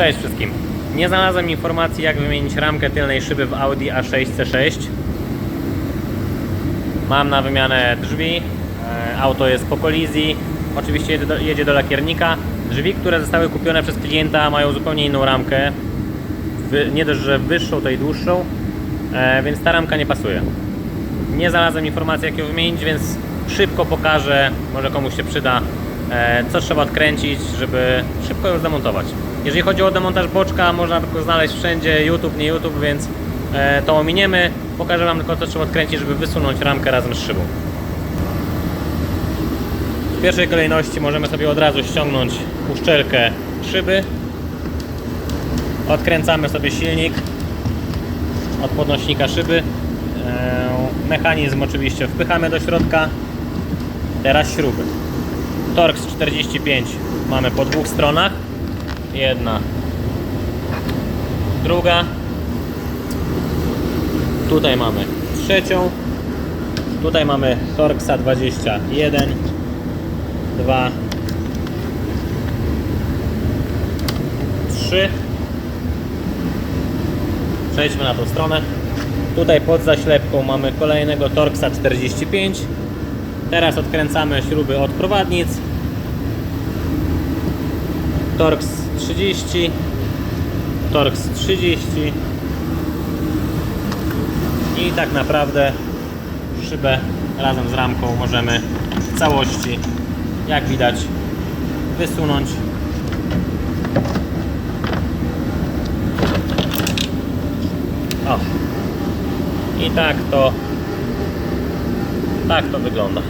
Cześć wszystkim. Nie znalazłem informacji jak wymienić ramkę tylnej szyby w Audi A6 C6. Mam na wymianę drzwi. e, Auto jest po kolizji. Oczywiście jedzie do, jedzie do lakiernika. Drzwi, które zostały kupione przez klienta mają zupełnie inną ramkę. Nie dość, że wyższą, to i dłuższą. E, więc ta ramka nie pasuje. Nie znalazłem informacji jak ją wymienić, więc szybko pokażę, może komuś się przyda, e, co trzeba odkręcić, żeby szybko ją zamontować. Jeżeli chodzi o demontaż boczka, można tylko znaleźć wszędzie, YouTube, nie YouTube, więc e, to ominiemy. Pokażę Wam tylko co trzeba odkręcić, żeby wysunąć ramkę razem z szybą. W pierwszej kolejności możemy sobie od razu ściągnąć uszczelkę szyby. Odkręcamy sobie silnik od podnośnika szyby. E, Mechanizm oczywiście wpychamy do środka. Teraz śruby. Torx 45 mamy po dwóch stronach. Jedna, druga. Tutaj mamy trzecią. Tutaj mamy Torxa 21, 2, 3. Przejdźmy na tą stronę. Tutaj pod zaślepką mamy kolejnego Torxa 45. Teraz odkręcamy śruby od prowadnic. Torx 30. Torx 30. I tak naprawdę szybę razem z ramką możemy w całości, jak widać, wysunąć O. I tak to tak to wygląda.